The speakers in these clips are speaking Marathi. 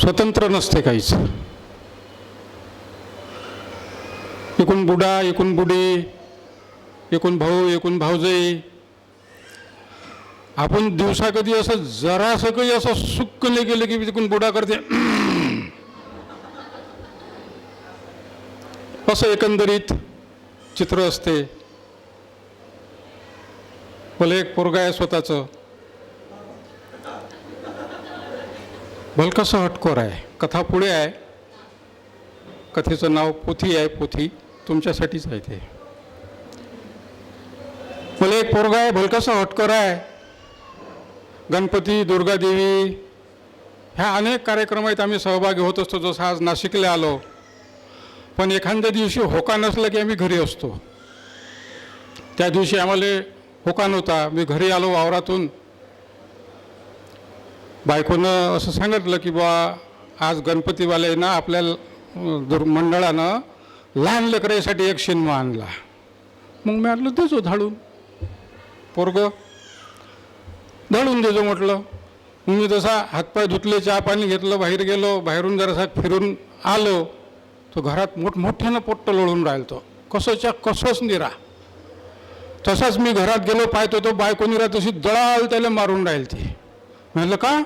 स्वतंत्र नसते काहीच. एकूण बुडा एकूण बुडे एकूण भाऊ एकूण भाऊजे. आपण दिवसा कधी असं जरासं काही असं सुक्क नाही गेलं की तिकून बुडा करते. असं एकंदरीत चित्र असते. मला एक पोरगा आहे स्वतःचं. भलकसं हटकोर आहे? कथा पुढे आहे. कथेचं नाव पोथी आहे पोथी. तुमच्यासाठीच आहे ते. मला एक पोरगा आहे. भलकसं हटकोर आहे? गणपती दुर्गादेवी ह्या अनेक कार्यक्रम आहेत. आम्ही सहभागी होत असतो. जसं आज नाशिकला आलो. पण एखाद्या दिवशी होका नसलं की आम्ही घरी असतो. त्या दिवशी आम्हाला होका नव्हता. मी घरी आलो वावरातून. बायकोनं असं सांगितलं की बा आज गणपतीवाल्यानं आपल्या अं, मंडळानं लहान लेकरासाठी एक शिनमा आणला. मग मी म्हटलं देजो धाडून. पोरग धाडून देजो म्हटलं. मग मी जसा हातपाय धुतले चहा पाणी घेतलं बाहेर गेलो बाहेरून जरासा फिरून आलो तो घरात मोठमोठ्यानं पोट्ट लोळून राहिल तो कसोच्या कसोच निरा. तसाच मी घरात गेलो पाहतो तो बायको निरा तशी दळाल त्याला मारून राहील ती म्हणलं का?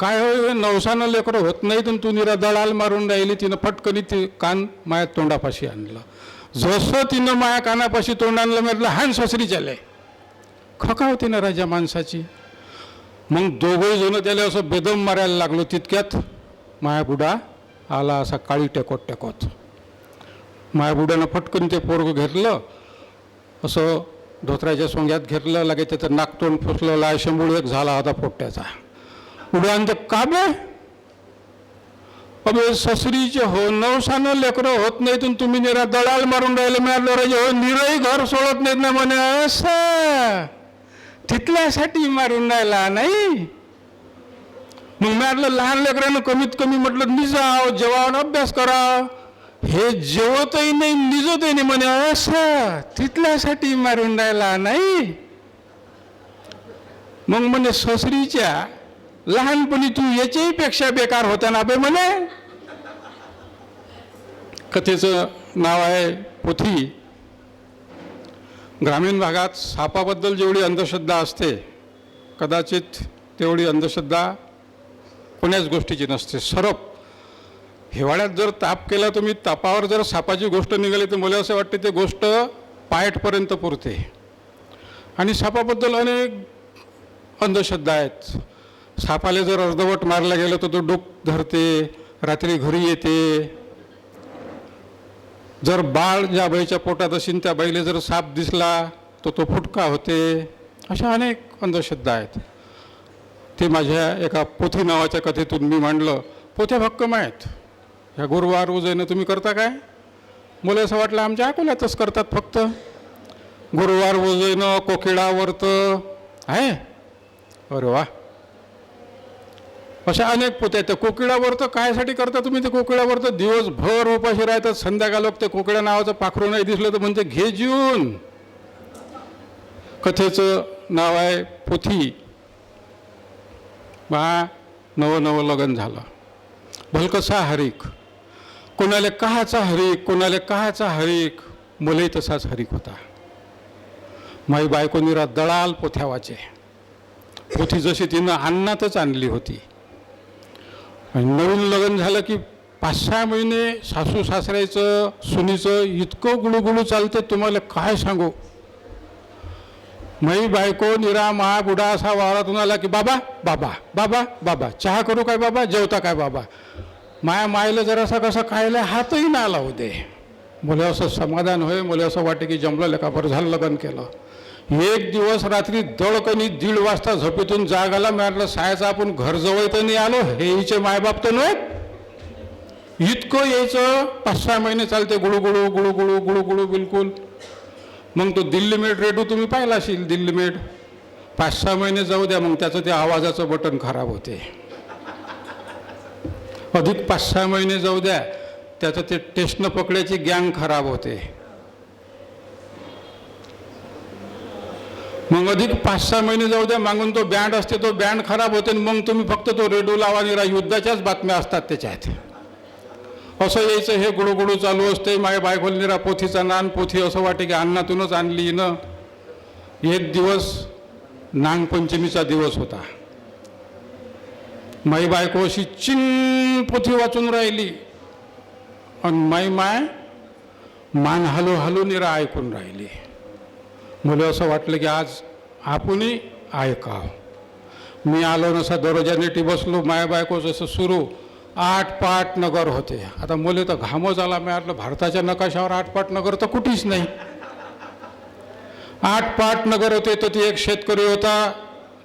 काय होय नवसानं लेकरं होत नाही तर तू निरा दळाल मारून राहिली तिनं फटकनी ती कान माया तोंडापाशी आणलं. जसं तिनं माया कानापाशी तोंड आणलं म्हटलं हान ससरी चाले खका होती ना राजा माणसाची. मग दोघंही जण त्याला असं बेदम मारायला लागलो तितक्यात मायाबुडा आला असा काळी टेकोत टेकोत मायाबुड्यानं फटकन ते पोरगं घेतलं असं धोत्राच्या सोंग्यात घेतलं लागे त्याचं नाकतोंड फुसलं आहे शंभूळ एक झाला होता पोट्ट्याचा उड्यान तर काबे अबे ससरीचे हो नवसानं लेकरं होत नाहीत तुम्ही निरा दळाल मारून राहिले मिळालं राजे हो निरही घर सोडत नाहीत ना म्हणे असं. तिथल्यासाठी मारून राहिला नाही. मग म्हटलं लहान लेकरानं कमीत कमी म्हटलं निजाव जेवावं अभ्यास करा. हे जेवतही नाही निजतही नाही म्हणे असं तिथल्यासाठी मारून राहिला नाही. मग म्हणे ससरीच्या लहानपणी तू याच्याही पेक्षा बेकार होता ना बे म्हणे. कथेचं नाव आहे पोथी. ग्रामीण भागात सापाबद्दल जेवढी अंधश्रद्धा असते कदाचित तेवढी अंधश्रद्धा कोण्याच गोष्टीची नसते. सरप हिवाळ्यात जर ताप केला तुम्ही तापावर जर सापाची गोष्ट निघाली तर मला असं वाटते ते गोष्ट पायटपर्यंत पुरते. आणि सापाबद्दल अनेक अंधश्रद्धा आहेत. सापाला जर अर्धवट मारला गेलं तर तो डोक धरते रात्री घरी येते. जर बाळ ज्या बाईच्या पोटात असेल त्या बाईला जर साप दिसला तर तो फुटका होते. अशा अनेक अंधश्रद्धा आहेत. ते माझ्या एका पोथी नावाच्या कथेतून मी मांडलं. पोथ्या भक्कम आहेत. ह्या गुरुवार उजयनं तुम्ही करता काय? मला असं वाटलं आमच्या अकोल्यातच करतात फक्त. गुरुवार उजयनं कोकिळा वर्त आहे? अरे वा. अशा अनेक पोत्या त्या कोकिळावर कायसाठी करता तुम्ही? ते कोकिळावर दिवसभर उपाशी राहतात. संध्याकाळ ते कोकिळा नावाचं पाखरू नाही दिसलं तर म्हणजे घे जीवन. कथेचं नाव आहे पोथी. बा नवं नवं लग्न झालं. भलकसा हरिक कोणाला कहाचा हरीक कोणाला कहाचा हरीक मुलंही तसाच हरीक होता. माई बायको निरा दळाल पोथ्यावाचे. पोथी जशी तिनं अन्नातच आणली होती. नवीन लग्न झालं की पाच सहा महिने सासू सासऱ्याचं सुनीचं इतकं गुळूगुळू चालते तुम्हाला काय सांगू? मई बायको निरा महाबुडा असा वावरातून आला की बाबा बाबा बाबा बाबा चहा करू काय बाबा? जेवता काय बाबा? माया मायला जरासा कसं खायला हातही ना आला होते मला असं समाधान होय मला असं वाटे की जमलं लेखापर झालं लग्न केलं. एक दिवस रात्री दळकणी दीड वाजता झोपेतून जागाला मिळालं म्हटलं आपण घर जवळ तर नाही आलो हे हिचे मायबाप तर नाही इतकं यायचं पाच सहा महिने चालते गुळू गुळू गुळू गुळू गुळू गुळू बिलकुल. मग तो दिल्ली मेट रेडू तुम्ही पाहिला असेल दिल्ली मेट. पाच सहा महिने जाऊ द्या मग त्याचं ते आवाजाचं बटन खराब होते. अधिक पाच सहा महिने जाऊ द्या त्याचं ते टेस्टनं पकड्याची गँग खराब होते. मग अधिक पाच सहा महिने जाऊ द्या मागून तो बँड असते तो बँड खराब होते आणि मग तुम्ही फक्त तो रेडिओ लावा निरा युद्धाच्याच बातम्या असतात त्याच्यात. असं यायचं हे गुडूगुडू चालू असते माय बायकोल निरा पोथीचा नान पोथी असं वाटे की अन्नातूनच आणली न एक दिवस नागपंचमीचा दिवस होता. माई बायको अशी चिन पोथी वाचून राहिली. आणि माई माय मान हलू हलू निरा ऐकून राहिली. मला असं वाटलं की आज आपणही ऐकाव. मी आलो नसा दरवाजाने टी बसलो माया बायको जसं सुरू. आठ पाट नगर होते. आता मुले तर घामच आला मी भारताच्या नकाशावर आठ पाट नगर तर कुठेच नाही. आठ पाट नगर होते तर ती एक शेतकरी होता.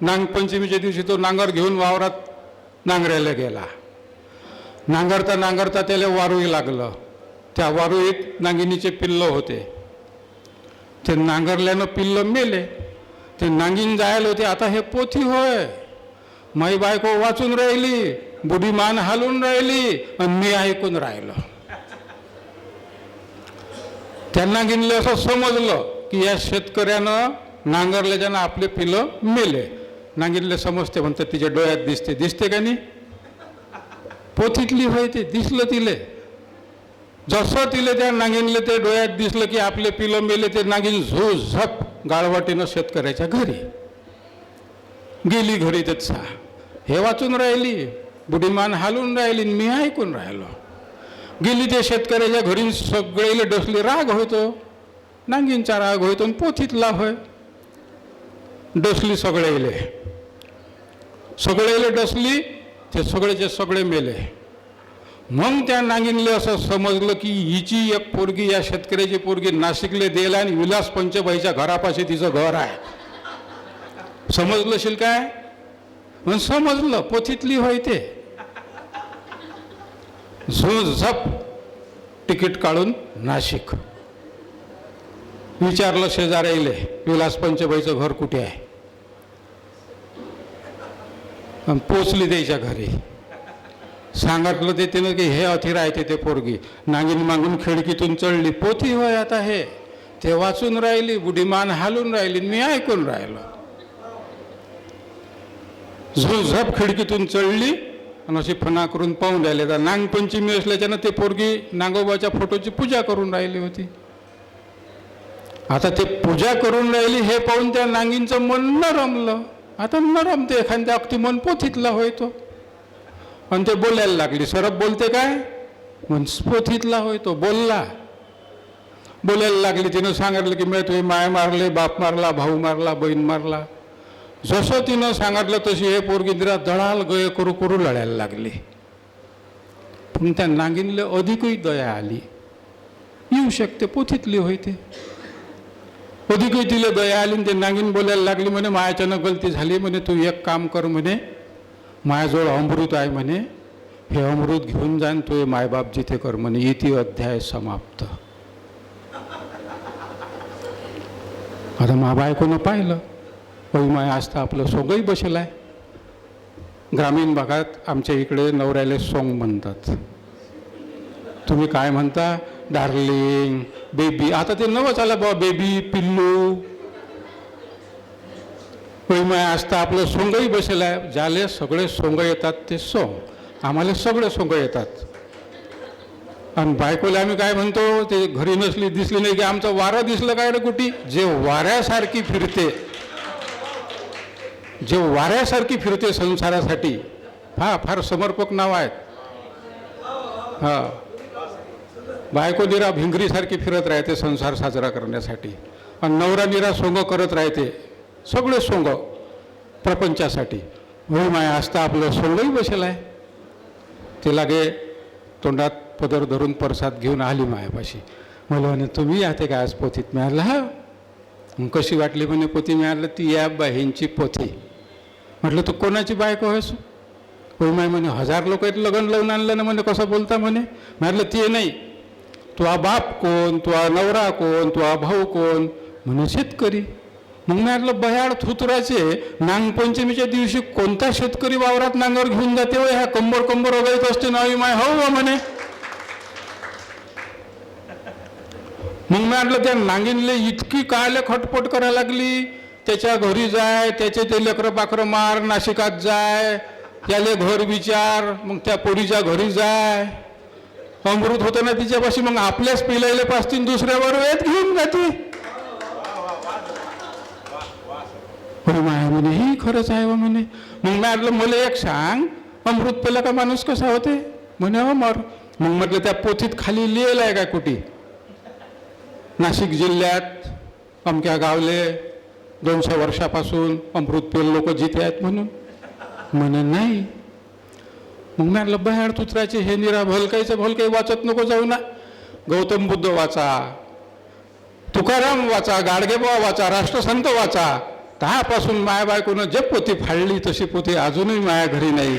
नागपंचमीच्या दिवशी तो नांगर घेऊन वावरात नांगरायला गेला. नांगरता नांगरता त्याला वारूही लागलं. त्या वारूईत नांगिनीचे पिल्लं होते. ते नांगरल्यानं पिल्लं मेले. ते नांगीन जायला होते आता हे पोथी होय. माई बायको वाचून राहिली बुढी मान हालून राहिली आणि मी ऐकून राहिलो. त्यांना गिनले असं समजलं की या शेतकऱ्यानं नांगरल्याच्यानं आपले पिलं मेले. नांगिनले समजते म्हणतात तिच्या डोळ्यात दिसते. दिसते का नाही? पोथीतली होय ते दिसलं तिले. जसं तिले त्या नागिनले ते डोळ्यात दिसलं की आपले पिलं मेले ते नागिन झू झप गाळवाटीनं शेतकऱ्याच्या घरी. गेली घरी त्याचा हे वाचून राहिली बुढीमान हालून राहिली आणि मी ऐकून राहिलो. गेली त्या शेतकऱ्याच्या घरी सगळेले डसले राग होतो. नांगींचा राग होतो आणि पोथीतला होय. डसली सगळेले. सगळेले डसली ते सगळेचे सगळे मेले. मग त्या नागिनले असं समजलं की हिची एक पोरगी या शेतकऱ्याची पोरगी नाशिकले देला आणि विलास पंचबाईच्या घरापाशी तिचं घर आहे. समजलं शिल काय? पण समजलं पोथीतली होय ते. झप तिकीट काढून नाशिक. विचारलं शेजाऱ्याले विलास पंचबाईचं घर कुठे आहे आणि पोचली त्याच्या घरी. सांगितलं ते तिनं की हे अथिर राहते ते पोरगी. नागिन मागून खिडकीतून चढली पोथी होय आता हे. ते वाचून राहिली बुढीमान हालून राहिली मी ऐकून राहिलो. झुळझप खिडकीतून चढली आणि अशी फणा करून पाहून राहिले. तर नागपंचमी असल्याच्यानं ते पोरगी नागोबाच्या फोटोची पूजा करून राहिली होती. आता ते पूजा करून राहिली हे पाहून त्या नांगींचं मन न रमलं. आता न रमते एखाद्या अगदी मन पोथीतला होय तो आणि ते बोलायला लागले. सरब बोलते काय? म्हण पोथीतला होय तो बोलला. बोलायला लागली. तिनं सांगितलं की मी तुम्ही माय मारले बाप मारला भाऊ मारला बहीण मारला. जसं तिनं सांगितलं तशी हे पोरगिंद्रा दळाल गय करू करू लढायला लागले. पण त्या नागिनले अधिकही दया आली. येऊ शकते पोथीतली होय ते कधी काही तिला दया आली आणि ते नागिन बोलायला लागली म्हणे मायाच्यानं गलती झाली म्हणे तू एक काम कर म्हणे मायाजवळ अमृत आहे म्हणे हे अमृत घेऊन जाण तू मायबाप जिथे कर म्हणे. इति अध्याय समाप्त. आता मा बायकोनं पाहिलं होई माय आज तर आपलं सोंगही बसेल आहे. ग्रामीण भागात आमच्या इकडे नवऱ्याले सोंग म्हणतात. तुम्ही काय म्हणता? डार्लिंग बेबी आता ते नवंच आलं बा बेबी पिल्लू प्रेमय माय आज तर आपलं सोंगही बसेल आहे ज्याले सगळे सोंग येतात ते सोंग आम्हाला सगळे सोंग येतात आणि बायकोला आम्ही काय म्हणतो ते घरी नसली दिसली नाही की आमचं वारं दिसलं काय रे कुठे जे वाऱ्यासारखी फिरते जे वाऱ्यासारखी फिरते संसारासाठी हा फार समर्पक नाव आहेत हा बायको निरा भिंगरीसारखी फिरत राहते संसार साजरा करण्यासाठी. आणि नवरा निरा सोंग करत राहते सगळं सोंग प्रपंचासाठी. होय माय असता आपलं सोंगही बसेल आहे. ते लागे तोंडात पदर धरून परसाद घेऊन आली मायापाशी. मला म्हणे तुम्ही याते काय आज पोथीत? मिळालं हा. कशी वाटली म्हणे पोथी? मिळालं ती या बाहींची पोथी. म्हटलं तू कोणाची बायको आहेस? होय माय म्हणे हजार लोक आहेत लग्न लावून आणलं ना म्हणे कसं बोलता म्हणे? म्हटलं ते नाही. तुवा बाप कोण तुवा नवरा कोण तुवा भाऊ कोण? म्हणे शेतकरी. मग म्हटलं बयाड थुतराचे नागपंचमीच्या दिवशी कोणता शेतकरी वावरात नांगर घेऊन जाते? व ह्या कंबर कंबर वगैरे असते नावी माय हो, हो म्हणे. मग म्हटलं त्या नांगिनले इतकी कायले खटपट करायला लागली. त्याच्या घरी जाय त्याचे ते लेकरं पाकरं मार नाशिकात जाय त्याले घर विचार मग त्या पोरीच्या घरी जाय. अमृत होतं ना तिच्यापाशी मग आपल्याच पिलायले पासतील दुसऱ्यावर वेद घेऊन जाते माया म्हणे ही खरंच आहे म्हणे. मग म्हटलं मला एक सांग अमृत पेला का माणूस कसा होते? म्हणे हो, अमर मग म्हटलं त्या पोथीत खाली लिहिलं आहे का कुठे? नाशिक जिल्ह्यात अमक्या गावले दोनशे वर्षापासून अमृत पेल लोक जिथे आहेत म्हणून. म्हणे नाही. मग मी म्हटलं बाहेर तुत्राचे हे निरा भलकायचं भलकाई वाचत नको जाऊ ना. गौतम बुद्ध वाचा तुकाराम वाचा गाडगेबा वाचा राष्ट्रसंत वाचा. दहापासून माया बायकोनं जे पोती फाळली तशी पोती अजूनही माया घरी नाही.